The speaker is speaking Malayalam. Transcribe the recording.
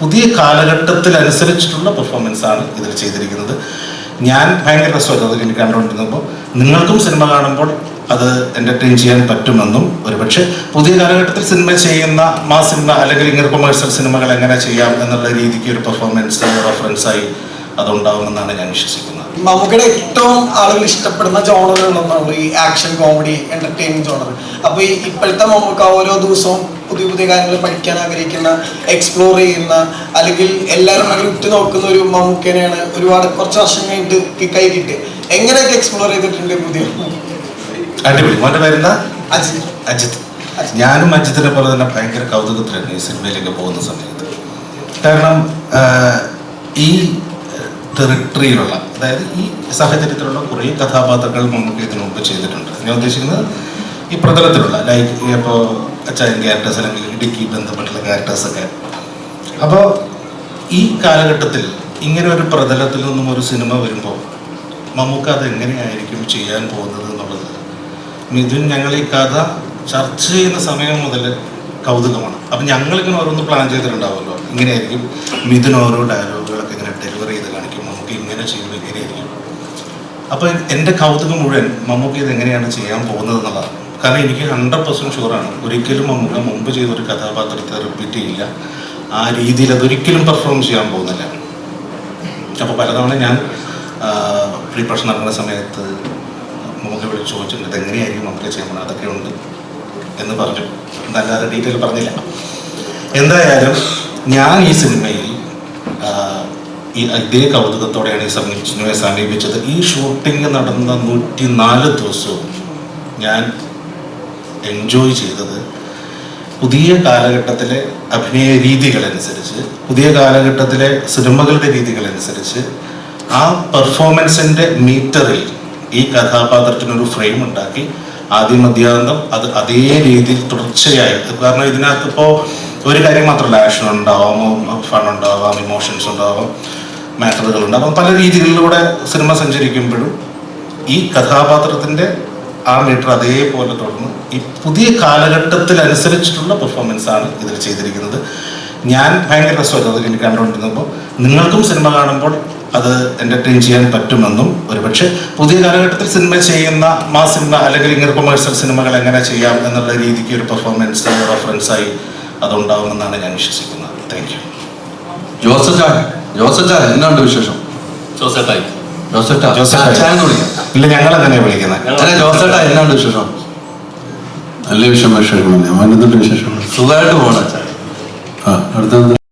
പുതിയ കാലഘട്ടത്തിൽ കാലഘട്ടത്തിനനുസരിച്ചിട്ടുള്ള പെർഫോമൻസ് ആണ് ഇതിൽ ചെയ്തിരിക്കുന്നത്. ഞാൻ ഭയങ്കര രസമായിരുന്നു എനിക്ക് കണ്ടുകൊണ്ടിരുന്നപ്പോൾ നിങ്ങൾക്കും സിനിമ കാണുമ്പോൾ അത് എന്റർടൈൻ ചെയ്യാൻ പറ്റുമെന്നും ഒരുപക്ഷെ പുതിയ കാലഘട്ടത്തിൽ സിനിമ ചെയ്യുന്ന മാ സിനിമ അല്ലെങ്കിൽ ഇങ്ങനെ കൊമേഴ്സ്യൽ സിനിമകൾ എങ്ങനെ ചെയ്യാം എന്നുള്ള രീതിക്ക് ഒരു പെർഫോമൻസ് റെഫറൻസായി അതുണ്ടാവുമെന്നാണ് ഞാൻ വിശ്വസിക്കുന്നത്. മമ്മൂക്കയുടെ ഏറ്റവും ആളുകൾ ഇഷ്ടപ്പെടുന്ന ജോണറുകളൊന്നാണ് ഈ ആക്ഷൻ കോമഡി എന്റർടൈൻമെന്റ് ജോണർ. അപ്പൊ ഈ ഇപ്പോഴത്തെ മമ്മൂക്ക ഓരോ ദിവസവും പുതിയ പുതിയ കാര്യങ്ങൾ പഠിക്കാൻ ആഗ്രഹിക്കുന്ന എക്സ്പ്ലോർ ചെയ്യുന്ന അല്ലെങ്കിൽ എല്ലാവരും അങ്ങനെ ഉറ്റു നോക്കുന്ന ഒരു മമ്മൂക്കനെയാണ് ഒരുപാട് കുറച്ച് വർഷം കഴിഞ്ഞിട്ട് കൈ കിട്ടി എങ്ങനെയൊക്കെ എക്സ്പ്ലോർ ചെയ്തിട്ടുണ്ട് പുതിയ? അടിപൊളി. അജിത്. അജിത്ത് ഞാനും അജിത്തിനെ പോലെ തന്നെ ഭയങ്കര കൗതുകത്തിലാണ് ഈ സിനിമയിലേക്ക് പോകുന്ന സമയത്ത്. കാരണം ഈ ടെറിട്ടറിയിലുള്ള അതായത് ഈ സാഹചര്യത്തിലുള്ള കുറേ കഥാപാത്രങ്ങൾ നമുക്ക് ഇതിനു മുമ്പ് ചെയ്തിട്ടുണ്ട്. ഞാൻ ഉദ്ദേശിക്കുന്നത് ഈ പ്രതലത്തിലുള്ള ലൈക്ക് ഇപ്പോൾ അച്ചായൻ ക്യാരക്ടേഴ്സ് അല്ലെങ്കിൽ ഇടുക്കി ബന്ധപ്പെട്ടുള്ള ക്യാരക്ടേഴ്സൊക്കെ അപ്പോൾ ഈ കാലഘട്ടത്തിൽ ഇങ്ങനെ ഒരു പ്രതലത്തിൽ നിന്നും ഒരു സിനിമ വരുമ്പോൾ നമുക്ക് അത് എങ്ങനെയായിരിക്കും ചെയ്യാൻ പോകുന്നത് എന്നുള്ളത്? മിഥുൻ ഞങ്ങൾ ഈ കഥ ചർച്ച ചെയ്യുന്ന സമയം മുതൽ കൗതുകമാണ്. അപ്പം ഞങ്ങളിങ്ങനെ ഓരോന്ന് പ്ലാൻ ചെയ്തിട്ടുണ്ടാവുമല്ലോ. ഇങ്ങനെയായിരിക്കും മിഥുൻ ഓരോ ഡയലോഗുകളൊക്കെ ഇങ്ങനെ ഡെലിവറി ചെയ്ത് ഇങ്ങനെ ചെയ്യുമ്പോൾ ഇങ്ങനെയായിരിക്കും അപ്പോൾ എന്റെ കൗതുകം മുഴുവൻ മമ്മൂക്ക് ഇത് എങ്ങനെയാണ് ചെയ്യാൻ പോകുന്നത് എന്നുള്ളതാണ്. കാരണം എനിക്ക് ഹൺഡ്രഡ് പെർസെന്റ് ഷുവറാണ് ഒരിക്കലും മമ്മൂക്ക മുമ്പ് ചെയ്തൊരു കഥാപാത്രത്തെ റിപ്പീറ്റ് ചെയ്യില്ല. ആ രീതിയിൽ അതൊരിക്കലും പെർഫോം ചെയ്യാൻ പോകുന്നില്ല. അപ്പോൾ പലതവണ ഞാൻ പ്രീ നടക്കുന്ന സമയത്ത് മമ്മൂക്ക വിളിച്ച് ചോദിച്ചിട്ടുണ്ട് ഇതെങ്ങനെയായിരിക്കും മമ്മൂക്ക ചെയ്യാൻ അതൊക്കെ ഉണ്ട്. എന്ന് പറഞ്ഞു. എന്നല്ലാതെ ഡീറ്റെയിൽ പറഞ്ഞില്ല. എന്തായാലും ഞാൻ ഈ സിനിമയിൽ ഈ അതേ കൗതുകത്തോടെയാണ് ഈ സമീപിച്ചിനെ സമീപിച്ചത്. ഈ ഷൂട്ടിംഗ് നടന്ന നൂറ്റി നാല് ദിവസവും ഞാൻ എൻജോയ് ചെയ്തത് പുതിയ കാലഘട്ടത്തിലെ അഭിനയ രീതികളനുസരിച്ച് പുതിയ കാലഘട്ടത്തിലെ സിനിമകളുടെ രീതികളനുസരിച്ച് ആ പെർഫോമൻസിന്റെ മീറ്ററിൽ ഈ കഥാപാത്രത്തിനൊരു ഫ്രെയിം ഉണ്ടാക്കി. ആദ്യം മധ്യാന്തം അത് അതേ രീതിയിൽ തുടർച്ചയായി. കാരണം ഇതിനകത്ത് ഇപ്പോൾ ഒരു കാര്യം മാത്രമല്ല ആക്ഷൻ ഉണ്ടാവാം ഫൺ ഉണ്ടാവാം ഇമോഷൻസ് ഉണ്ടാവാം. മാറ്ററുകൾ അപ്പം പല രീതികളിലൂടെ സിനിമ സഞ്ചരിക്കുമ്പോഴും ഈ കഥാപാത്രത്തിന്റെ ആ മീറ്റർ അതേപോലെ തുടർന്ന് ഈ പുതിയ കാലഘട്ടത്തിനനുസരിച്ചിട്ടുള്ള പെർഫോമൻസ് ആണ് ഇതിൽ ചെയ്തിരിക്കുന്നത്. ഞാൻ ഭയങ്കര രസമായിരുന്നു അത് എനിക്ക് കണ്ടുകൊണ്ടിരുന്നപ്പോൾ. നിങ്ങൾക്കും സിനിമ കാണുമ്പോൾ അത് എന്റർടൈൻ ചെയ്യാൻ പറ്റുമെന്നും ഒരുപക്ഷെ പുതിയ കാലഘട്ടത്തിൽ സിനിമ ചെയ്യുന്ന മാ സിനിമ അല്ലെങ്കിൽ ഇങ്ങനെ കൊമേഴ്സ്യൽ സിനിമകൾ എങ്ങനെ ചെയ്യാം എന്നുള്ള രീതിക്ക് ഒരു പെർഫോമൻസ് റെഫറൻസായി അതുണ്ടാവുമെന്നാണ് ഞാൻ വിശ്വസിക്കുന്നത്. താങ്ക് യു എന്നാണ്ട് വിശേഷം? ജോസേട്ടായി ജോസേട്ടാ. ചായ ഇല്ല വിളിക്കുന്നത് അല്ല ജോസേട്ടാ എന്നാണ്ട് വിശേഷം? നല്ല വിശേഷം വിശേഷമാണ് ഞാൻ വന്നിട്ട് വിശേഷമാണ് സുഖമായിട്ട് പോകണം അടുത്ത ആ